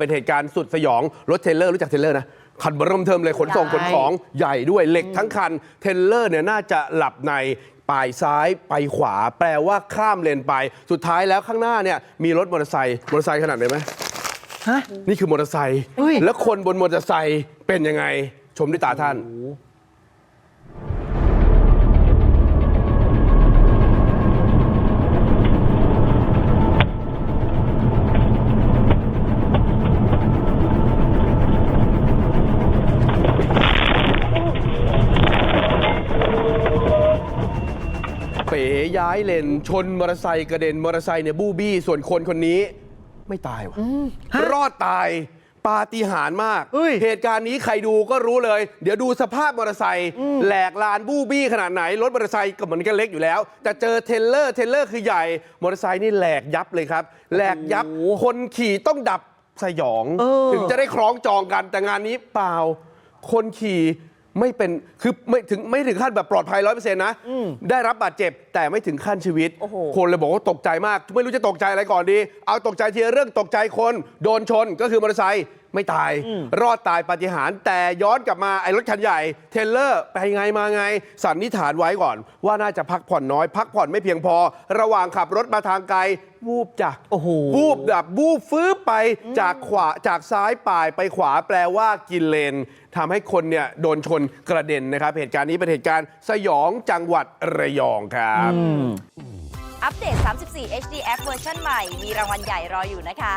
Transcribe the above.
เป็นเหตุการณ์สุดสยอง รถเทรลเลอร์รู้จักเทรลเลอร์นะคันเบอร์เริ่มเทิมเลยขนส่งใช่ขนของใหญ่ด้วยเหล็กทั้งคัน เทรลเลอร์เนี่ยน่าจะหลับในปลายซ้ายไปขวา แปลว่าข้ามเลนไป สุดท้ายแล้วข้างหน้าเนี่ยมีรถมอเตอร์ไซค์มอเตอร์ไซค์ขนาดไหนไหมฮะนี่คือมอเตอร์ไซค์อุ้ยแล้วคนบนมอเตอร์ไซค์เป็นยังไงชมด้วยตาท่าน ป๋ย้ายเลนชนมอเตอร์ไซค์กระเด็นมอเตอร์ไซค์เนี่ยบู้บี้ส่วนคนคนนี้ไม่ตายวะรอดตายปาฏิหาริย์มากเฮ้ยเหตุการณ์นี้ใครดูก็รู้เลย เดี๋ยวดูสภาพมอเตอร์ไซค์แหลกลานบู้บี้ขนาดไหน รถมอเตอร์ไซค์ก็เหมือนกันเล็กอยู่แล้ว แต่เจอเทรลเลอร์เทรลเลอร์คือใหญ่ มอเตอร์ไซค์นี่แหลกยับเลยครับ แหลกยับ คนขี่ต้องดับสยองเออถึงจะได้คล้องจองกันแต่งานนี้เปล่า คนขี่ ไม่เป็นคือไม่ถึงไม่ถึงขั้นแบบปลอดภัยร้อยเปอร์เซ็นต์นะ ได้รับบาดเจ็บแต่ไม่ถึงขั้นชีวิต โอ้โห คนเลยบอกว่าตกใจมาก ไม่รู้จะตกใจอะไรก่อนดี เอาตกใจทีละเรื่องตกใจคน โดนชนก็คือมอเตอร์ไซค์ไม่ตาย รอดตายปาฏิหาริย์แต่ย้อนกลับมาไอ้รถคันใหญ่ เทรลเลอร์ไปไงมาไง สันนิษฐานไว้ก่อน ว่าน่าจะพักผ่อนน้อย พักผ่อนไม่เพียงพอ ระหว่างขับรถมาทางไกลวูบจ้ะโอ้โหวูบแบบวูบฟื้บไปจากขวาจากซ้ายป่ายไปขวาแปลว่ากินเลนทำให้คนเนี่ยโดนชนกระเด็นนะครับ เหตุการณ์นี้เป็นเหตุการณ์สยองจังหวัดระยองครับอัปเดต 34 HD App เวอร์ชันใหม่ มีรางวัลใหญ่รออยู่นะคะ